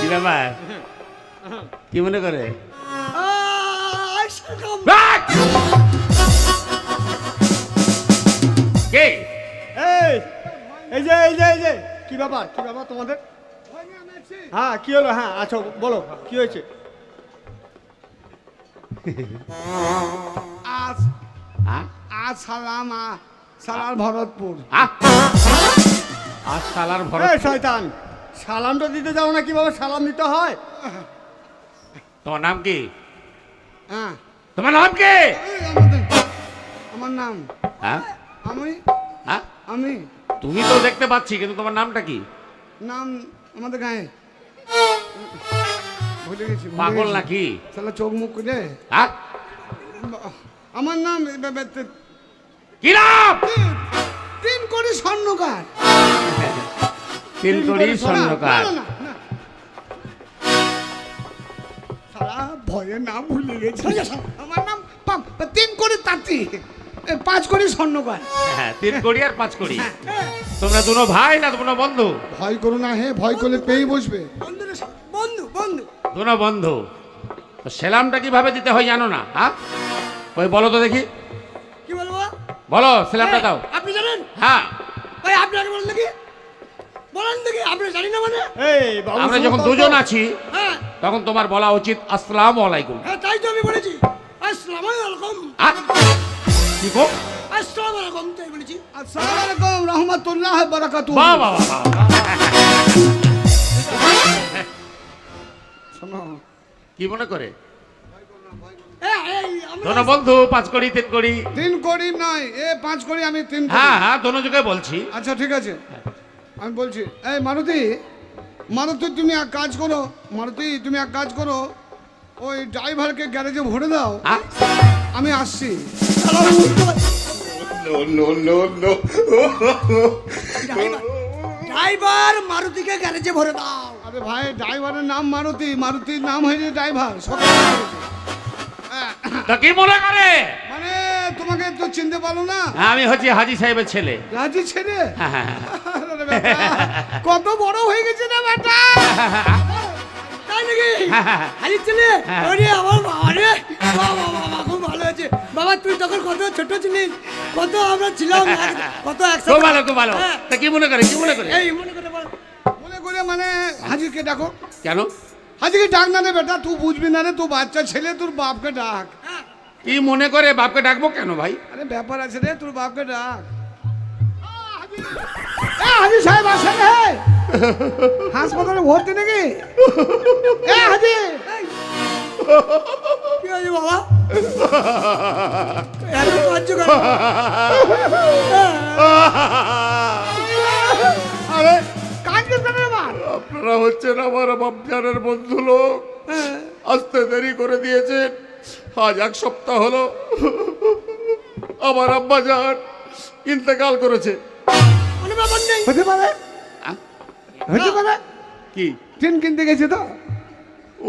কি ব্যাপার? কি মনে করে! কে? এই এই যে এই যে এই যে কি ব্যাপার কি ব্যাপার তোমাদের? হ্যাঁ কি হলো? হ্যাঁ আচ্ছা বলো কি হয়েছে? আজ? আজ সালাম সালার ভরতপুর। সালার ভরত এই শয়তান সালামটা দিতে যাও না কীভাবে সালাম দিতে হয়? তোমার নাম কি? হ্যাঁ। তোমার নাম কি? আমার নাম। হ্যাঁ? আমি? হ্যাঁ? আমি? তুমি তো দেখতে পাচ্ছি কিন্তু তোমার নামটা কি? নাম আমাদের গায়ে। ভুলে গেছি পাগল নাকি? শালা চোখ মুখ করে হ্যাঁ? আমার নাম কি নাম? তিন কোটি স্বর্ণকার। কড়ি স্বর্ণকার। ভয়ে নাম ভুলে গেছি। আমার নাম তিন কোটি তাঁতি। পাঁচ কোটি স্বর্ণকার। হ্যাঁ তিন কড়ি আর পাঁচ কড়ি তোমরা দুনো ভাই না দুনো বন্ধু? ভয় করো না হে ভয় করলে পেয়ে বসবে। বন্ধু বন্ধু দুনো বন্ধু। সেলামটা কীভাবে দিতে হয় জানো না হ্যাঁ? ওই বলো তো দেখি। কি বলব? বলো সেলামটা দাও। আপনি জানেন? হ্যাঁ। ভাই আপনি আগে বলেন দেখি। বলেন দেখি আপনি জানি না মানে? এই বাবু আমরা যখন দুজন আছি হ্যাঁ। তখন তোমার বলা উচিত আসসালামু আলাইকুম। হ্যাঁ তাই তো আমি বলেছি। আসসালামু আলাইকুম। কি গো? আসসালামু আলাইকুম তাই বলেছি। আসসালামু আলাইকুম রহমতুল্লাহ বারাকাতু বাহ বাহ বাহ। শোনো। কি মনে করে? এই, বন্ধু পাঁচ কড়ি তিন কড়ি তিন কোটি নয় এ পাঁচ কোটি আমি তিন হ্যাঁ হ্যাঁ দোনো যুগে বলছি। আচ্ছা ঠিক আছে। আমি বলছি এই মারুতি মারুতি তুমি এক কাজ করো মারুতি তুমি এক কাজ করো ওই ড্রাইভারকে গ্যারেজে ভরে দাও? আমি আসছি। ড্রাইভার- ড্রাইভার মারুতিকে গ্যারেজে ভরে দাও। আরে ভাই ড্রাইভারের নাম মারুতি মারুতির নাম হয়েছে ড্রাইভার সকালে হ্যাঁ, কি মনে করে? মানে তোমাকে তো চিনতে পারল না? আমি হচ্ছি হাজি সাহেবের ছেলে। রাজি ছেলে? হ্যাঁ, হ্যাঁ, হ্যাঁ। কত বড় হয়ে গেছে না বেটা? তাই নাকি। হাজির ছেলে? হ্যাঁ। ওরে আমার বাবা রে। বাবা বাবা খুব ভালো হয়েছে। বাবা তুই তখন কত ছোট ছিলিস? কত আমরা ছিলাম কত খুব ভালো খুব ভালো। হ্যাঁ। তা কি মনে করে কি মনে করে? এই মনে করে বল। মনে করে মানে হাজিরকে ডাকো। কেন? হাজিরকে ডাক না রে বেটা তুই বুঝবি না রে তুই বাচ্চা ছেলে তোর বাপকে ডাক। কি মনে করে বাপকে ডাকবো কেন ভাই? আরে ব্যাপার আছে রে তোর বাপকে ডাক। হাজি সাহেব আসেন হে হাসপাতালে ভর্তি নাকি? এ হাজি। কি হয়েছে বাবা? এত কাঁদছো আরে কাঁদছিস কেন এবার আপনারা হচ্ছেন আমার বাপজানের বন্ধু লোক। হ্যাঁ। আসতে দেরি করে দিয়েছেন। আজ এক সপ্তাহ হলো। আমার আব্বা যান ইন্তেকাল করেছে। কোনো ব্যাপার নেই। হতে পারে? হতে পারে? কি? টিন কিনতে গেছে তো?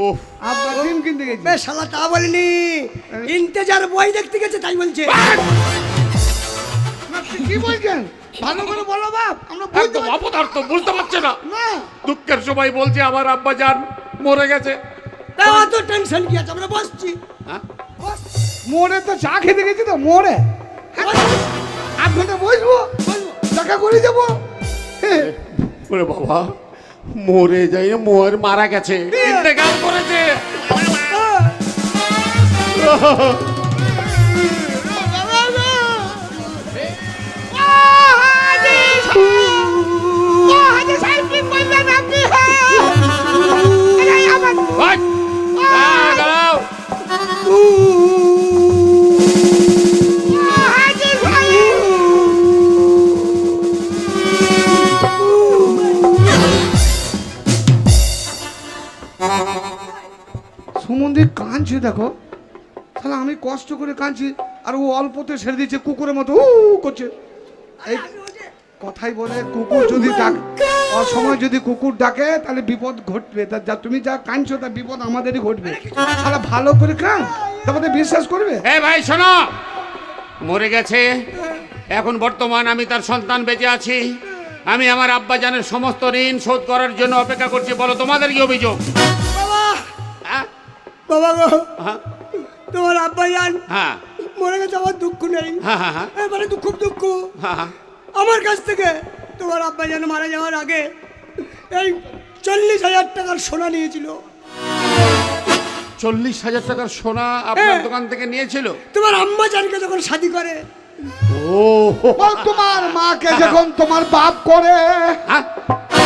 ওফ। আব্বা টিন কিনতে গেছে। বে শালা তা বলিনি। ইন্তেজার বই দেখতে গেছে তাই বলছে। কি বলছেন? ভালো করে বলো বাপ। আমরা বুঝতে অপদার্থ বুঝতে পারছে না। না। দুঃখের সময় বলছে আমার আব্বা যান মরে গেছে। তা অত টেনশন কি আছে? আমরা বসছি। হ্যাঁ? মোড়ে তো চা খেতে গেছি তো মোড়ে বস, আধ ঘণ্টা বসবো। দেখা করে যাব। ওরে বাবা মরে যাই মোর মারা গেছে। ইন্তেকাল করেছে। দেখো তাহলে আমি কষ্ট করে কাঁদছি আর ও অল্পতে ছেড়ে দিচ্ছে কুকুরের মতো উ করছে। এই কথাই বলে কুকুর যদি ডাক অসময় যদি কুকুর ডাকে তাহলে বিপদ ঘটবে। তা যা তুমি যা কাঁদছো তা বিপদ আমাদেরই ঘটবে। তাহলে ভালো করে কান তারপরে বিশ্বাস করবে? এ ভাই শোনো! মরে গেছে। এখন বর্তমান আমি তার সন্তান বেঁচে আছি। আমি আমার আব্বা জানের সমস্ত ঋণ শোধ করার জন্য অপেক্ষা করছি বলো তোমাদের কি অভিযোগ? হ্যাঁ বাবা গো। হ্যাঁ। তোমার আব্বা জান হ্যাঁ। মরে গেছে আমার দুঃখ নেই। হ্যাঁ হ্যাঁ হ্যাঁ। এবারে তো খুব দুঃখ। আমার কাছ থেকে তোমার আব্বা জান মারা যাওয়ার আগে এই চল্লিশ হাজার টাকার সোনা নিয়েছিল। চল্লিশ হাজার টাকার সোনা আপনার। দোকান থেকে নিয়েছিল? তোমার আম্মা জানকে যখন শাদি করে। ও তোমার মাকে যখন তোমার বাপ করে হ্যাঁ।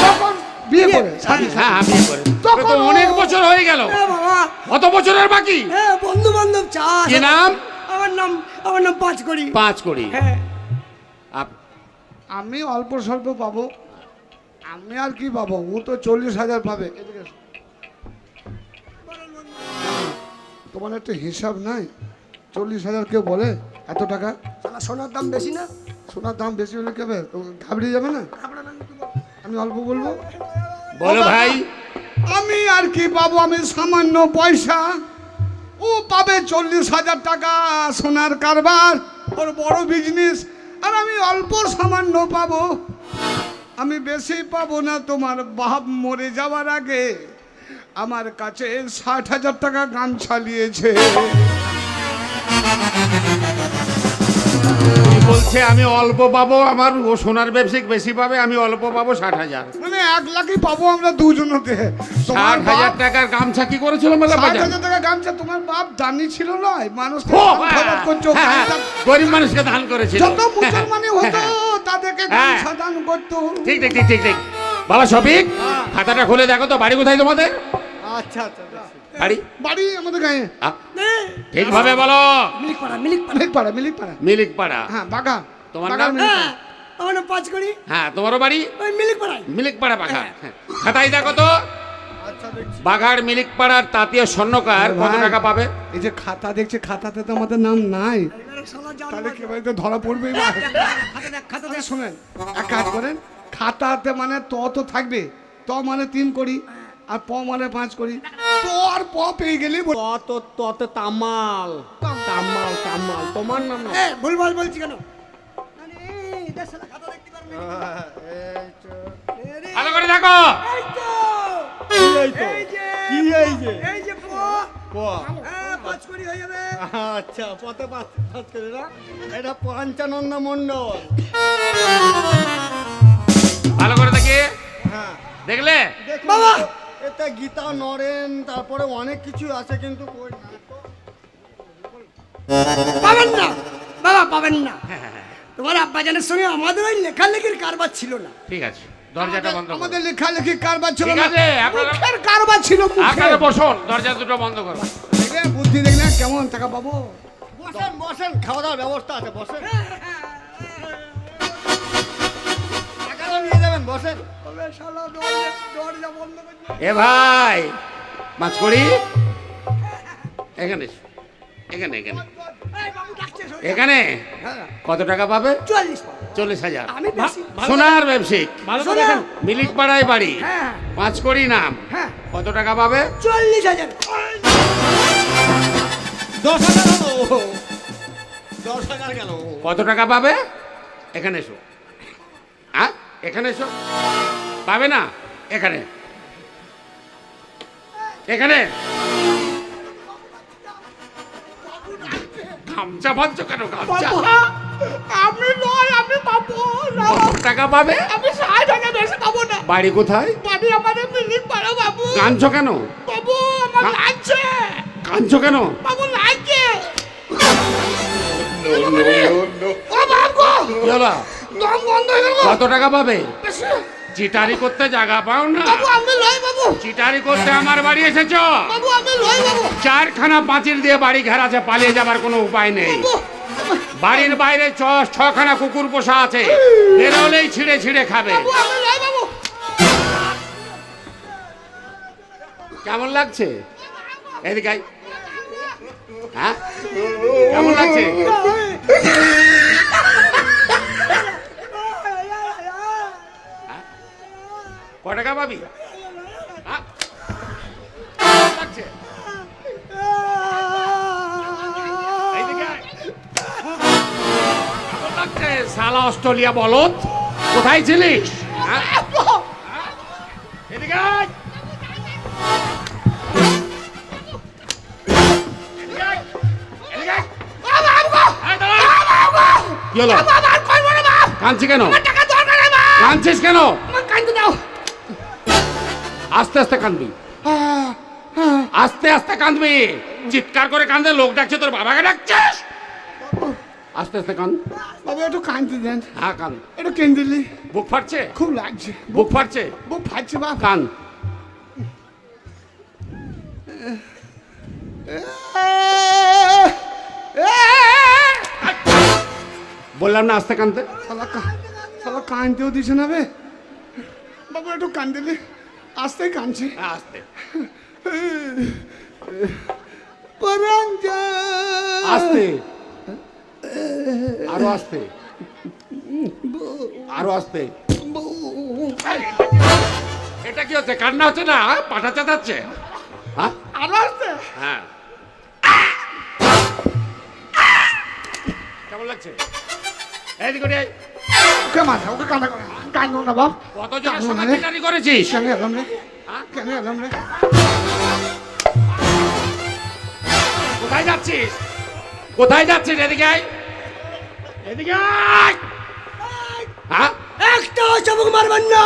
তখন বিয়ে করে শাদি হ্যাঁ হ্যাঁ, বিয়ে করে। তখন তো অনেক বছর হয়ে গেল। হ্যাঁ বাবা। কত বছরের বাকি? হ্যাঁ বন্ধু বান্ধব চা কি নাম? আমার নাম আমার নাম পাঁচ করি পাঁচ কোটি হ্যাঁ। আপ- আমি অল্প স্বল্প পাবো। আমি আর কি পাবো? ও তো চল্লিশ হাজার পাবে। এদিকে এসো। তোমার একটা হিসাব নাই? চল্লিশ হাজার কেউ বলে? এত টাকা? শালা সোনার দাম বেশি না? সোনার দাম বেশি হলে কেবে তো ঘাবড়িয়ে যাবে না? আমি অল্প বলব? বলো ভাই। আমি আর কি পাবো? আমি সামান্য পয়সা। ও পাবে চল্লিশ হাজার টাকা সোনার কারবার ওর বড় বিজনেস আর আমি অল্প সামান্য পাবো। আমি বেশি পাবো না তোমার বাপ মরে যাওয়ার আগে। আমার কাছে ষাট হাজার টাকা গান চালিয়েছে। বলছে আমি অল্প পাবো আমার ও সোনার ব্যবসায়িক বেশি পাবে আমি অল্প পাবো ষাট হাজার। মানে এক লাখই পাবো আমরা দুজনতে। ষাট হাজার টাকার গামছা কি করেছিল মেলা ষাট হাজার টাকা গামছা তোমার বাপ দানি ছিল নয় মানুষ হ্যাঁ, হ্যাঁ, হ্যাঁ, গরিব মানুষকে দান করেছিল। যত মুসলমানি হতো তাদেরকে। গামছা দান করতো। ঠিক ঠিক ঠিক ঠিক ঠিক। বাবা শফিক খাতাটা খুলে দেখো তো বাড়ি কোথায় তোমাদের? আচ্ছা আচ্ছা বেশ। বাড়ি? বাড়ি আমাদের গায়ে। ঠিকভাবে বলো মিলিক পাড়া মিলিক পাড়া মিলিক পাড়া মিলিক পাড়া মিলিক পাড়া হ্যাঁ বাগা। তোমার নাম? হ্যাঁ আমার নাম পাঁচ করি হ্যাঁ তোমারও বাড়ি? ওই মিলিক পাড়ায় মিলিক পাড়া বাঘা খাতায় দেখো তো। আচ্ছা বাঘার মিলিক পাড়ার তাঁতীয় স্বর্ণকার কত। টাকা পাবে? এই যে খাতা দেখছে খাতাতে তো আমাদের নাম নাই। তাহলে কি তো ধরা পড়বেই না? খাতা দেখ খাতা দেখ। শোনেন এক কাজ করেন খাতাতে মানে ত তো থাকবে ত মানে তিন করি আর প মানে পাঁচ করি। তো আর প পেয়ে গেলি তত তত তামাল। তামাল তামাল। তোমার নাম না? এ ভুলভাল বলছি কেন? ভালো করে দেখো। এই তো। কি এই যে এই যে? এই প পাঁচ করি হয়ে যাবে। আচ্ছা পথে পাঁচ পাঁচ করে না। এটা পঞ্চানন্দ মণ্ডল। ভালো করে দেখি। হ্যাঁ। দেখলে? বাবা! এতে গীতা নরেন তারপরে অনেক কিছু আছে কিন্তু না। পাবেন না। বাবা পাবেন না। তোমার আব্বাজানের সঙ্গে আমাদের ওই লেখালেখির কারবার ছিল না। ঠিক আছে দরজাটা বন্ধ করো। আমাদের লেখালেখি কারবার ছিল ঠিক না। আছে আপনারা মুখের কারবার ছিল আপনারা বসুন দরজা দুটো বন্ধ করো। দেখলে বুদ্ধি দেখলে কেমন টাকা পাবো। বসেন বসেন খাওয়া দাওয়ার ব্যবস্থা আছে বসেন। টাকাটা নিয়ে যাবেন বসেন। এ ভাই মাছ করি? এখানে এখানে এখানে। এই বাবু ডাকছে সরে। এখানে? হ্যাঁ। কত টাকা পাবে? চল্লিশ হাজার। সোনার ব্যবসায়িক। মিলিক পাড়ায় বাড়ি। হ্যাঁ পাঁচ কোটি নাম। হ্যাঁ। কত টাকা পাবে? চল্লিশ হাজার। দশ হাজার দশ হাজার গেল। কত টাকা পাবে? এখানে এসো। হ্যাঁ এখানে এসো। পাবে না? এখানে। এখানে। গামছা বাঁধছো কেন? গামছা। আমি নয় আমি পাবো না। টাকা পাবে? আমি ষাট হাজার বেশি পাবো না। বাড়ি কোথায়? বাড়ি আমাদের মিলিক পাড়া বাবু। কাঁদছো কেন? বাবু আমার? লাগছে। কাঁদছো কেন? বাবু লাগছে। ও বাবু? দম বন্ধ হয়ে গেল কত টাকা পাবে? চিটারি করতে জায়গা পাও না। বাবু আমি লই বাবু। চিটারি করতে আমার বাড়ি এসেছ? বাবু আমি লই বাবু। চারখানা পাঁচিল দিয়ে বাড়ি ঘেরা আছে পালিয়ে যাবার কোনো উপায় নেই। বাড়ির বাইরে ছ ছখানা কুকুর পোষা আছে। বেরোলেই ছিঁড়ে ছিঁড়ে খাবে। কেমন লাগছে? এদিকে হ্যাঁ? কেমন লাগছে? ক টাকা পাবি? লাগছে। শালা অস্ট্রেলিয়া বলত কোথায় ছিলিস? কাঁদছি কেন? কাঁদছিস কেন? আস্তে আস্তে কাঁদবি। আস্তে আস্তে কাঁদবি। চিৎকার করে কাঁদে লোক ডাকছে তোর বাবাকে ডাকছিস। আস্তে আস্তে কাঁদ। বাবু একটু কাঁদতে দেন। হ্যাঁ কাঁদ। একটু কেন্দ্রিলি বুক ফাটছে? খুব লাগছে। বুক ফাটছে? বুক ফাটছে বাপ কান বললাম না আস্তে কানতে শালা শালা কাঁদতেও দিছে না বে। বাবু একটু কান্দিলি আস্তে কাঁদছে আস্তে। আস্তে। আরও আস্তে। আরও আস্তে। এটা কি হচ্ছে? কান্না হচ্ছে না? পাটা চাতাচ্ছে হ্যাঁ? আরও আস্তে। হ্যাঁ। কেমন লাগছে? এইদিকে ওঠে আয়। ওকে মাথা ওকে কান্না করে। কান্দো না বাপ। কতজনের কান্দো সঙ্গে চিটারি করেছিস? কেন এলাম রে? হ্যাঁ? কেন এলাম রে? কোথায় যাচ্ছিস? কোথায় যাচ্ছিস? এদিকে আয়। এদিকে আয়। হ্যাঁ? একটা চাবুক মারবেন না।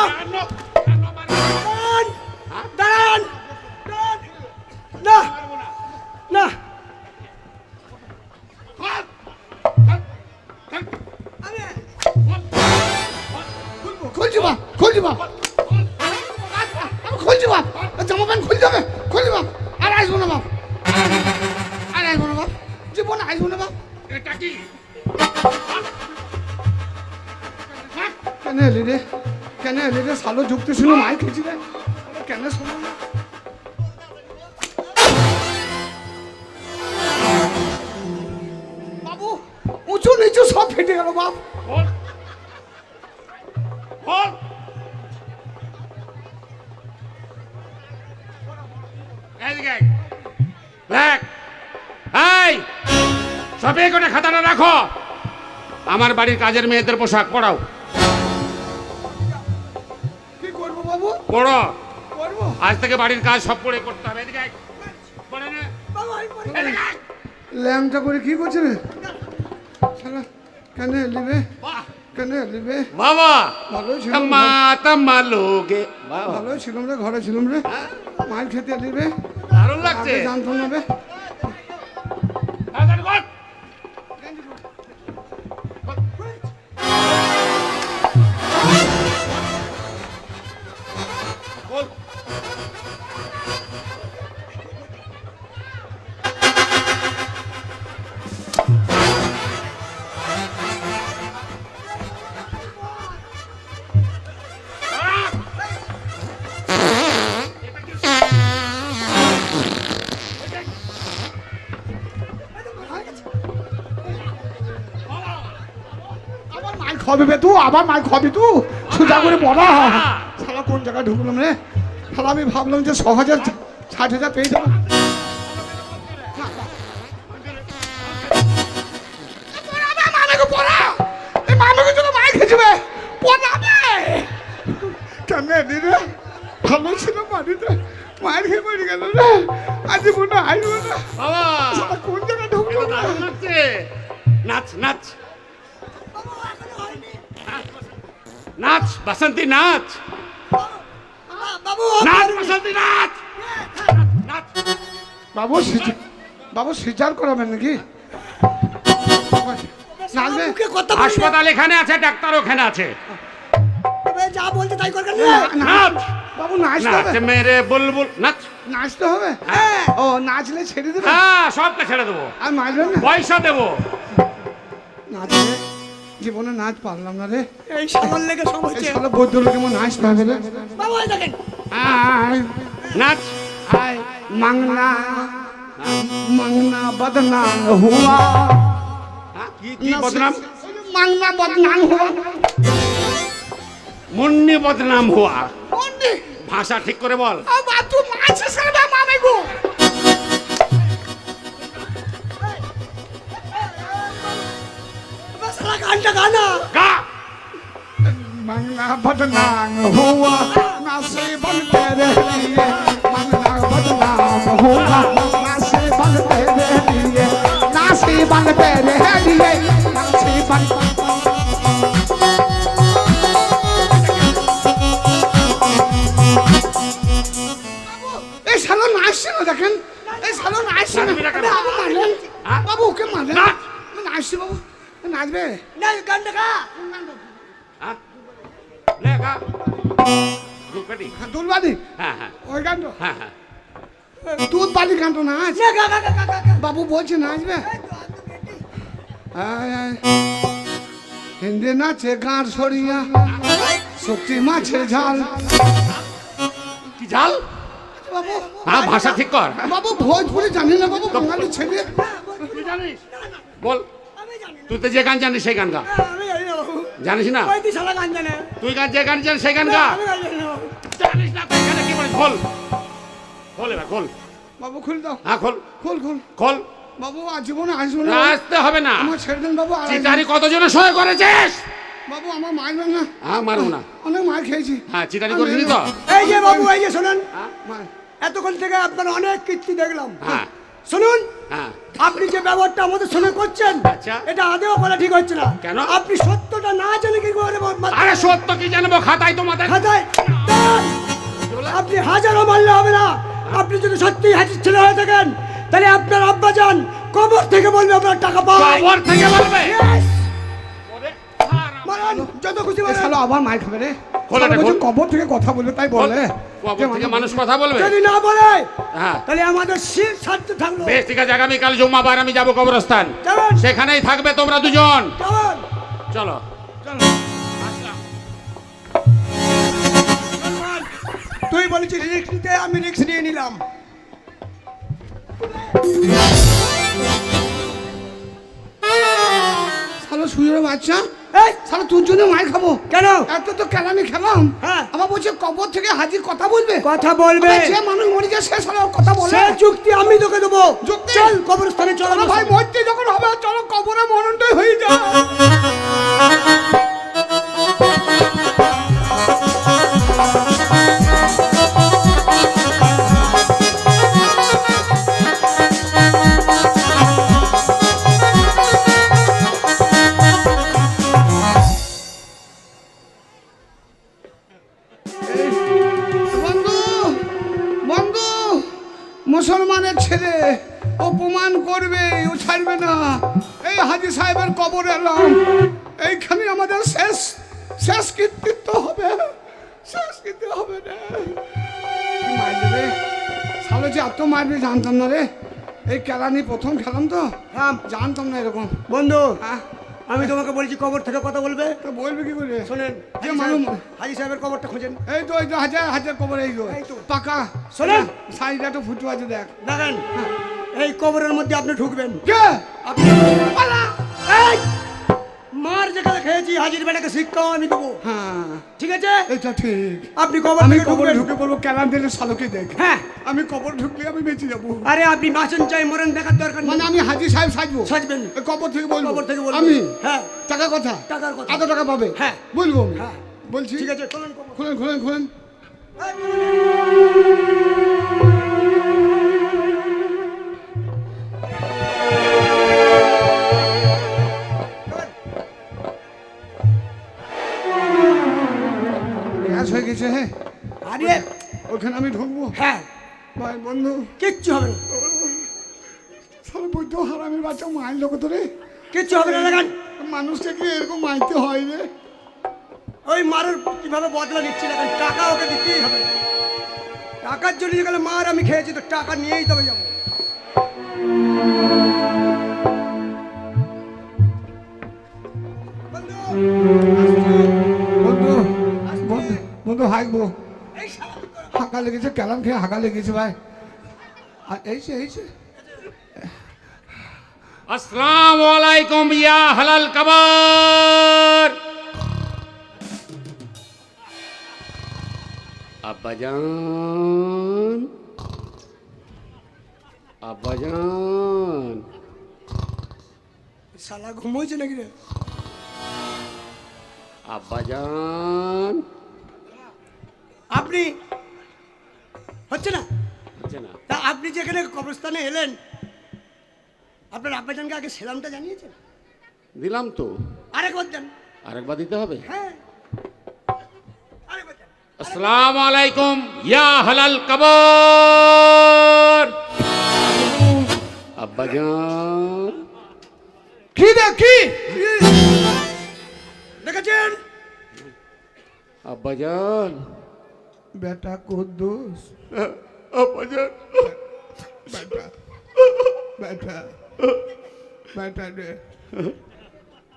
এই সবে করে খাতাটা রাখো। আমার বাড়ির কাজের মেয়েদের পোশাক পরাও। কি করব বাবু? পড়ো। করব? আজ থেকে বাড়ির কাজ সব পড়ে করতে হবে। এদিকে পড়ে নে। ল্যাংটা করে কি করছে রে? শালা কেন এলি বাহ! কেন এলি বাবা। ভালো ছিল তম্মা তম্মা লোগে বাবা ভালো ছিলাম রে ঘরে ছিলাম রে। মাল খেতে দারুণ লাগছে। জানতাম না খাবি বে তুই আবার মাই খবি তু? সোজা করে বলা। শালা কোন জায়গায় ঢুকলাম রে? শালা আমি ভাবলাম যে ছ হাজার ষাট হাজার পেয়ে যাব। বাসন্তী নাচ বাবু নাচ বাসন্তী নাচ নাচ বাবু সিজার বাবু সিজার করাবেন নাকি? হাসপাতাল এখানে আছে ডাক্তার ওখানে আছে। তবে যা বলতে তাই করবেন নাচ বাবু নাচতে নাচ হবে। মেরে বুলবুল নাচ নাচতে হবে? হ্যাঁ। ও নাচলে ছেড়ে দেবে? হ্যাঁ সবটা ছেড়ে দেবো। আর নাচবেন পয়সা দেবো। নাচলে জীবনে নাচ পারলাম না রে। এই সামাল লেগে সব এই বৈদ্য লোকে আমার নাচতে হবে রে বাবু এই দেখেন। আয় নাচ। আয় মাংনা মাংনা বদনা হুয়া। হ্যাঁ, কি কি বদনাম? মাংনা বদনাম হুয়া। মুন্নি বদনাম হুয়া। কোনটি ভাষা ঠিক করে বল। ও বাতু মাছে সারা মামে গো। গানটা গানা গা मंगना बदनाम हुआ नसीबन तेरे लिए বলছে নাচবে। হিন্দি নাচে গাঁর সরিয়া শক্তি মাছে ঝাল কি বাবু হ্যাঁ ভাষা ঠিক কর বাবু ভোজপুরি জানি না বাবু বাঙালি ছেলে জানিস বল তুই তো যে গান জানিস সেই গান গা জানিস না তুই গান গান যে গান জানিস সেই গান গা গান। জানিস না তুই এখানে কি বলিস খোল খোল এবার খোল বাবু খুল দাও হ্যাঁ খোল খোল খোল খোল বাবু আজীবনে আসব না। আসতে হবে না। আমার ছেড়ে দেন বাবু আর চিটারি কতজনের সঙ্গে করেছিস? বাবু আমার মারবেন না হ্যাঁ মারবো না। অনেক মার খেয়েছি। হ্যাঁ চিটারি করিসনি তো? এই যে বাবু এই যে শুনুন। এতক্ষণ থেকে আপনার অনেক কীর্তি দেখলাম। হ্যাঁ। শুনুন। হ্যাঁ। আপনি যে ব্যবহারটা আমাদের সঙ্গে করছেন আচ্ছা। এটা আদেও করা ঠিক হচ্ছে না। কেন? আপনি সত্যটা না জেনে কি করে আরে সত্য কি জানব? খাতায় তোমাদের খাতায় আপনি হাজারও মারলে হবে না। আপনি যদি সত্যি হাজির ছেলে হয়ে থাকেন তাহলে আপনার আব্বা যান কবর থেকে বলবে আপনার টাকা পাই খবর থেকে বলবে? Yes! ওরে, হারাম। মারান যত খুশি মারান। শালো আবার মার খাবে রে। কবর থেকে কথা বলে তাই বলে কবর থেকে মানুষ- মানুষ কথা বলবে? যদি না বলে হ্যাঁ। তাহলে আমাদের শির ছাড়তে থাকল। বেশ ঠিক আছে আগামীকাল জুম্মাবার আমি যাব কবরস্থান। যাবেন সেখানেই থাকবে তোমরা দুজন। চলো। সলমান, তুই বলেছিস রিক্স নিতে আমি রিক্স নিয়ে নিলাম। শালো সুযোগ বাচ্চা? এই! শালো তোর জন্য মার খাব। কেন? এত তো কেলানি খেলাম। হ্যাঁ। আবার বলছে কবর থেকে হাজির কথা বলবে। কথা বলবে। যে মানুষ মরে যায় সে শালো কথা বলে। সে চুক্তি আমি তোকে দেবো? চল কবরস্থানে চল চলো ভাই মরতে যখন হবে চলো কবরে মরণটাই হয়ে যায়। মুসলমানের ছেলে প্রমাণ করবে ও ছাড়বে না। এই হাজি সাহেবের কবর এলাম। এইখানে আমাদের শেষ শেষ কৃতিত্ব হবে। শেষ কৃত্য হবে মারবে যে এত মারবে জানতাম না রে। এই কেলানি প্রথম খেলাম তো? হ্যাঁ। জানতাম না এরকম। বন্ধু আহ, আমি তোমাকে বলছি কবর থেকে কথা বলবে। তো বলবে কি করে? শোনেন যে মানুষ হাজি সাহেবের কবরটা খোঁজেন। এই তো এই তো হাজার হাজার কবর এই তো। পাকা। শোনেন। সাইডটা তো ফুটু আছে দেখ। দেখেন এই কবরের মধ্যে আপনি ঢুকবেন। কে? আপনি! মার যেখানে খেয়েছি হাজির বেটাকে শিক্ষাও আমি দেবো। হ্যাঁ। ঠিক আছে? এটা ঠিক। আপনি কবর আমি থেকে কবরে ঢুকে পড়ব কেলান দিলে শালোকে দেখ। হ্যাঁ। আমি কবর ঢুকলে আমি বেঁচে যাব। আরে আপনি বাসন চাই মরেন দেখার দরকার মানে আমি হাজি সাহেব সাজবো? সাজবেন। কবর থেকে বলব। কবর থেকে বলবেন আমি? হ্যাঁ। টাকা কথা? টাকার কথা। এত টাকা পাবে? হ্যাঁ। বলব আমি। হ্যাঁ। বলছি? ঠিক আছে কবর। খুলেন খুলেন খুলেন। ওখানে আমি ঢুকবো? হ্যাঁ। ভাই বন্ধু। কিচ্ছু হবে না। সারা বুদ্ধ হারামের বাচ্চা মাইল লোক তো রে কিচ্ছু হবে না দেখেন। মানুষকে কি এরকম মাইতে হয় রে? ওই মারের কীভাবে বদলা নিচ্ছি দেখেন টাকা ওকে দিতেই হবে। টাকার জন্য গেলে মার আমি খেয়েছি তো টাকা নিয়েই তবে যাব। বন্ধু, বন্ধু বন্ধু বন্ধু হাঁকবো এই শালা কি করে? হাঁকা লেগেছে কেলাম খেয়ে হাঁকা লেগেছে ভাই আর এইছে এইছে আসসালামু আলাইকুম ইয়া হালাল কবর আব্বাজান আব্বাজান শালা ঘুমোইছে নাকি রে আব্বাজান আপনি আপনি যেখানে কবরস্থানে এলেন আপনার আব্বাজানকে আগে সেলামটা জানিয়েছেন? দিলাম তো। আরেকবার দেন আরেকবার দিতে হবে? হ্যাঁ। আসসালামু আলাইকুম ইয়া হালাল কবর। আব্বাজান কি দেখি দেখেছেন? আব্বাজান বেটা কুদ্দুস। আব্বাজান বেটা বেটা বেটা রে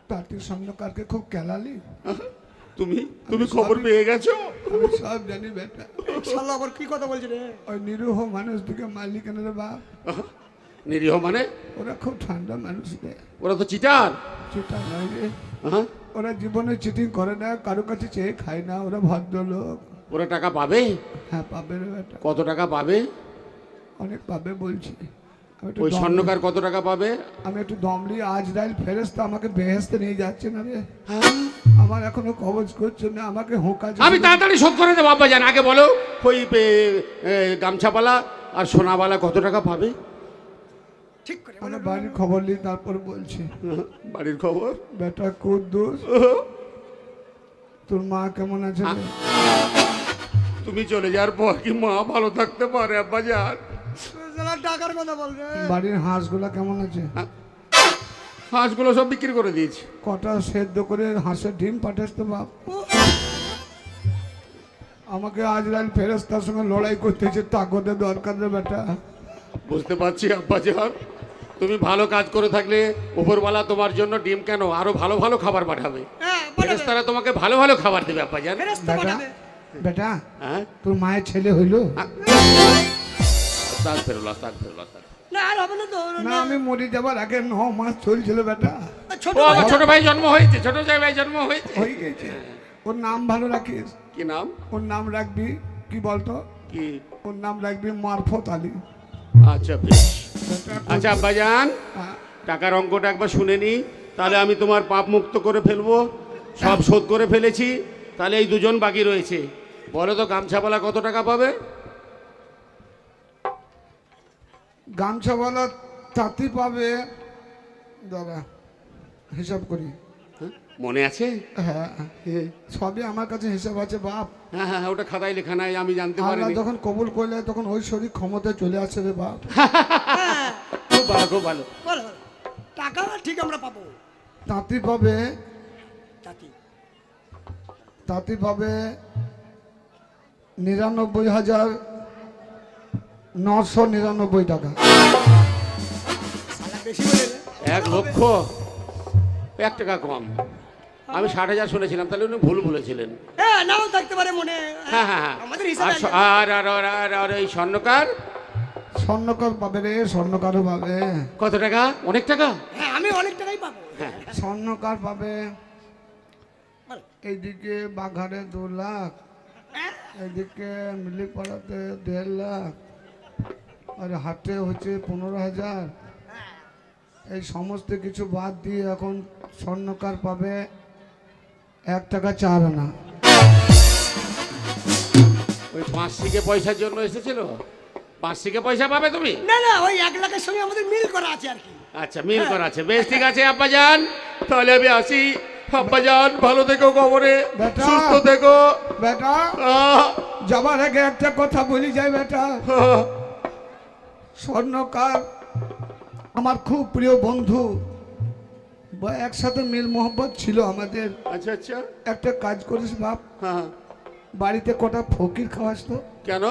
পার্টির স্বর্ণকারকে খুব কেলালি। তুমি তুমি খবর পেয়ে গেছো? আমি সব জানি বেটা। শালা আবার কি কথা বলছে রে? ওই নিরীহ মানুষ দুকে মারলি কেন রে বাপ। নিরীহ মানে? ওরা খুব ঠান্ডা মানুষ রে। ওরা তো চিটার। চিটা নয় রে। হ্যাঁ ওরা জীবনে চিটিং করে না কারও কাছে চেয়ে খায় না ওরা ভদ্রলোক। ওরা টাকা পাবে? হ্যাঁ পাবে রে বেটা। কত টাকা পাবে? অনেক পাবে বলছি। একটু ওই স্বর্ণকার কত টাকা পাবে? আমি একটু দমলি আজ রাইল ফেরেস্তা আমাকে বেহেস্তে নিয়ে যাচ্ছে না রে। আমার এখনও কবজ করছে না আমাকে হোঁকা আমি তাড়াতাড়ি শোধ করে দেবো আব্বাজান আগে বলো। ওই গামছাপালা আর সোনাবালা কত টাকা পাবে? ঠিক করে আমার বাড়ির খবর নিই তারপর বলছি। বাড়ির খবর? বেটা কুদ্দুস তোর মা কেমন আছে তুমি চলে যাওয়ার পর কি মা ভালো থাকতে পারে আব্বাজান? শালা টাকার কথা বলবে বাড়ির হাঁসগুলা কেমন আছে? হাঁসগুলো সব বিক্রি করে দিয়েছি। কটা সেদ্ধ করে হাঁসের ডিম পাঠাস তো বাপ। আমাকে আজ রাইল ফেরেস্তার সঙ্গে লড়াই করতেছে হচ্ছে তাকতে দরকার রে বেটা। বুঝতে পারছি আব্বাজান তুমি ভালো কাজ করে থাকলে উপরওয়ালা তোমার জন্য ডিম কেন আরও ভালো ভালো খাবার পাঠাবে? হ্যাঁ ফেরেস্তারা তোমাকে ভালো ভালো খাবার দেবে আব্বাজান বেটা বেটা হ্যাঁ? তোর মায়ের ছেলে হইল? তাক ফেরুল তাক ফেরুল তাক না আর হবে না তো না আমি মরে যাবার আগে ন মাস চলছিল বেটা। ছোট আমার ছোট ভাই জন্ম হয়েছে ছোট ভাই জন্ম হয়েছে। হয়ে গেছে। ওর নাম ভালো রাখিস। কি নাম? ওর নাম রাখবি কি বলতো? কি? ওর নাম রাখবি মারফত আলী। আচ্ছা বেশ। আচ্ছা আব্বাজান হ্যাঁ, টাকার অঙ্কটা একবার শুনে নি। তাহলে আমি তোমার পাপ মুক্ত করে ফেলব সব শোধ করে ফেলেছি। তাহলে এই দুজন বাকি রয়েছে। বলো তো গামছাপালা কত টাকা পাবে? গামছাওয়ালা তাঁতি পাবে দাদা হিসাব করি। হ্যাঁ? মনে আছে? হ্যাঁ সবই আমার কাছে হিসাব আছে বাপ। হ্যাঁ হ্যাঁ ওটা খাতায় লেখা নাই আমি জানতে পারিনি। যখন কবুল করলে তখন ওই শরীর ক্ষমতায় চলে আসে রে বাপ। খুব ভালো খুব ভালো। টাকা ঠিক আমরা পাবো। তাঁতি পাবে জাতি তাঁতি পাবে নিরানব্বই হাজার নশো নিরানব্বই টাকা। এক লক্ষ এক টাকা কম। আমি ষাট হাজার শুনেছিলাম তাহলে উনি ভুল বলেছিলেন। হ্যাঁ নাও থাকতে পারে মনে। হ্যাঁ হ্যাঁ হ্যাঁ। আর আর আর আর আর আর এই স্বর্ণকার? স্বর্ণকার পাবে রে স্বর্ণকারও পাবে। কত টাকা? অনেক টাকা? হ্যাঁ আমি অনেক টাকাই পাবো। হ্যাঁ। স্বর্ণকার পাবে এইদিকে বাঘারে দু লাখ এইদিকে মিলিপাড়াতে দেড় লাখ আর হাটে হচ্ছে পনেরো হাজার। এই সমস্ত কিছু বাদ দিয়ে এখন স্বর্ণকার পাবে এক টাকা চার আনা। ওই পাঁচশিকে পয়সার জন্য এসেছিল? পাঁচশিকে পয়সা পাবে তুমি? না না ওই এক লাখের সঙ্গে আমাদের মিল করা আছে আর কি। আচ্ছা মিল করা আছে। বেশ ঠিক আছে আব্বাজান তাহলে আমি আসি। আব্বাজান ভালো থেকো খবরে। বেটা। সুস্থ থেকো। বেটা। আহ, যাবার আগে একটা কথা বলি যাই বেটা। স্বর্ণকার আমার খুব প্রিয় বন্ধু বা একসাথে মিল মোহব্বত ছিল আমাদের। আচ্ছা আচ্ছা। একটা কাজ করিস বাপ। হ্যাঁ বাড়িতে কটা ফকির খাওয়াস তো। কেন?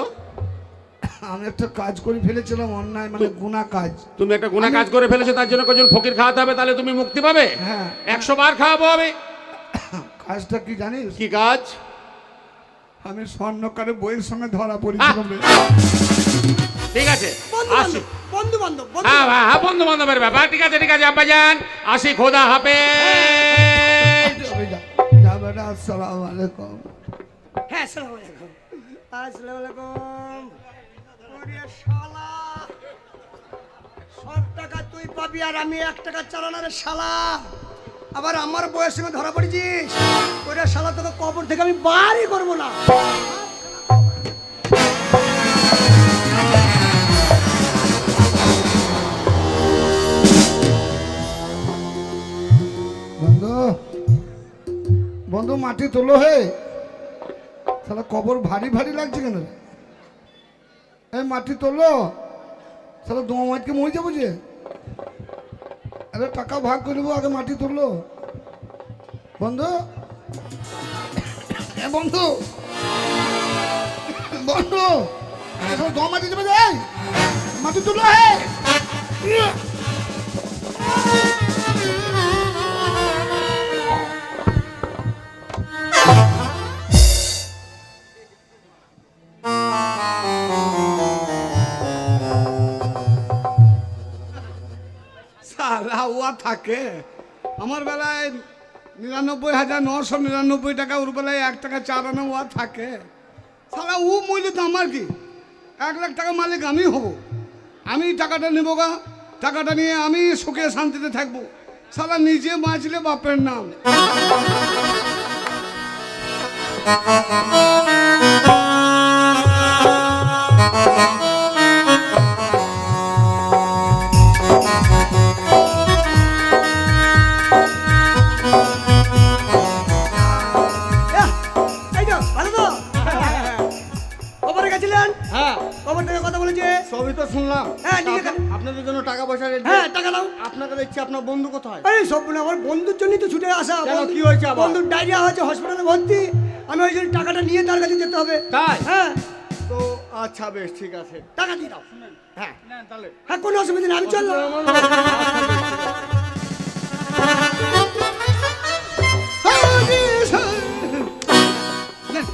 আমি একটা কাজ করে ফেলেছিলাম অন্যায় মানে গুণা কাজ। তুমি একটা গুণা কাজ করে ফেলেছো তার জন্য কজন ফকির খাওয়াতে হবে তাহলে তুমি মুক্তি পাবে? হ্যাঁ। একশো বার খাওয়াবো হবে কাজটা কি জানিস? কি কাজ? আমি স্বর্ণকারে বইয়ের সঙ্গে ধরা পড়েছিলাম ঠিক আছে। আসি। বন্ধু বান্ধব হ্যাঁ হ্যাঁ হ্যাঁ বন্ধু বান্ধবের ব্যাপার। ঠিক আছে ঠিক আছে আব্বাজান আসি খোদা হাফে আসসালামু আলাইকুম হ্যাঁ আসসালামু আলাইকুম আসসালামু আলাইকুম ওরে শালা সব টাকা তুই পাবি আর আমি এক টাকা চালানোর শালা। আবার আমার বয়সের সঙ্গে ধরা পড়েছিস? ওটা শালা তোকে কবর থেকে আমি বাড়ি করব না। মাটি তোলো হে। সালা কবর ভারী ভারী লাগছে কেন? এই মাটি তোলো। সালা দোয়া মাটিকে মরে যাব যে। আরে, টাকা ভাগ করে নেব আগে মাটি তুললো। বন্ধু? এ, বন্ধু? বন্ধু? সালা দোয়া মাটি যাবে যাই মাটি হে। থাকে। আমার বেলায় নিরানব্বই হাজার নশো নিরানব্বই টাকা, ওর বেলায় এক টাকা চার আনা ওয়া থাকে। সালা ও মূল্য তো আমার কি? এক লাখ টাকা মালিক আমি হব। আমি টাকাটা নেব গা। টাকাটা নিয়ে আমি সুখে শান্তিতে থাকব। সালা নিজে বাঁচলে বাপের নাম। শুনলাম। হ্যাঁ, নিজে আপনাদের জন্য টাকা পয়সা হ্যাঁ টাকা দাও। আপনাকে দেখছি আপনার বন্ধু কোথায়? আরে সব না আমার বন্ধুর জন্যই তো ছুটে আসা। কি হয়েছে বন্ধুর ডায়রিয়া হয়েছে হসপিটালে ভর্তি। আমি ওই জন্য টাকাটা নিয়ে তার কাছে যেতে হবে। তাই? হ্যাঁ। তো আচ্ছা বেশ ঠিক আছে। টাকা দিয়ে দাও। হ্যাঁ। তাহলে। হ্যাঁ কোনো অসুবিধা নেই আমি চললাম। দেন,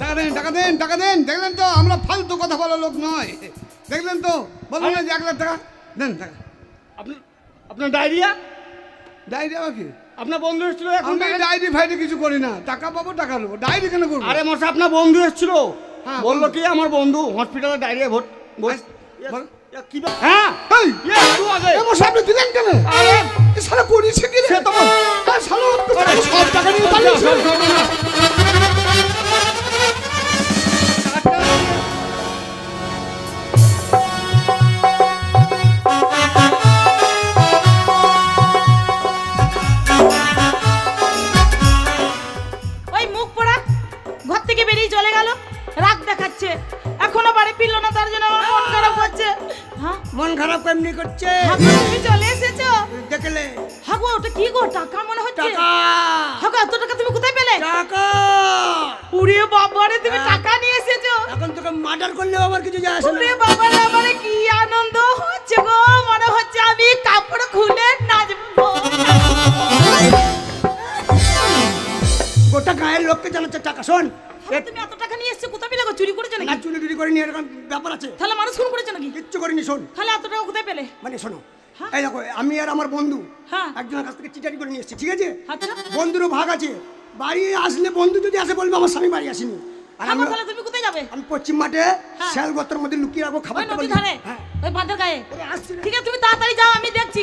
টাকা দেন টাকা দেন টাকা দেন। দেখলেন তো আমরা ফালতু কথা বলা লোক নয়। দেখলেন তো? বলুন না যে এক লাখ টাকা। দেন টাকা। আপনার আপনার ডায়রিয়া? ডায়েরি আবার কি? আপনার বন্ধু এসেছিল এখন আমি ডায়েরি ফাইরি কিছু করি না। টাকা পাবো টাকা নেব। ডায়েরি কেন করব? আরে মশা আপনার বন্ধু এসেছিল। হ্যাঁ, বলল কি আমার বন্ধু হসপিটালে ডায়রিয়া ভোট। কি হ্যাঁ মশা আপনি দিলেন কেন? আরে এ করিয়েছে কি রে? সব টাকা নিয়ে পালিয়েছে। এখনও না তার জন্য আমার মন খারাপ হচ্ছে। হ্যাঁ? মন খারাপ কেমনি করছে? হাগো তুমি চলে এসেছ? দেখলে। হাগো ওটা কি গো টাকা মনে হচ্ছে? টাকা। হাগো এত টাকা তুমি কোথায় পেলে? টাকা। উড়ে বাবারে তুমি টাকা নিয়ে এসেছ। এখন তোকে মার্ডার করলেও আমার কিছু যায় আসে উড়ে বাবারে আমারে কি আনন্দ হচ্ছে গো? মনে হচ্ছে আমি কাপড় খুলে নাচবো। গোটা গায়ের লোককে জানাচ্ছে টাকা শোন। তুমি এত টাকা নিয়ে এসেছ কোথায় পেলে গো? চুরি করেছ না নাকি চুরি টুরি করে নিয়ে এরকম ব্যাপার আছে। তাহলে মানুষ খুন করেছ নাকি? কিচ্ছু করিনি শোন। তাহলে এত টাকা কোথায় পেলে? মানে শোনো হ্যাঁ? এই দেখো আমি আর আমার বন্ধু হ্যাঁ। একজনের কাছ থেকে চিটারি করে নিয়ে এসেছি ঠিক আছে? আচ্ছা। বন্ধুরও ভাগ আছে। বাড়ি আসলে বন্ধু যদি আসে বলবে আমার স্বামী বাড়ি আসেনি। আর আমি তাহলে তুমি কোথায় যাবে? আমি পশ্চিম মাঠে হ্যাঁ। শ্যাল মধ্যে লুকিয়ে রাখব খাবার ওই নদী ধারে হ্যাঁ। ওই বাঁধের গায়ে। ওরে আসছে রে। ঠিক আছে তুমি তাড়াতাড়ি যাও আমি দেখছি।